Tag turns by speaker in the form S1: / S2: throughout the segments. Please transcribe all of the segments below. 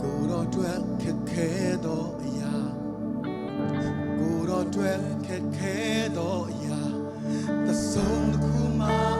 S1: ကိုတော်တွေ့ခက်ခဲသောအရာကိုတော်တွေ့ခက်ခဲသောအရာသဆုံးတစ်ခုမှာ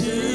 S2: to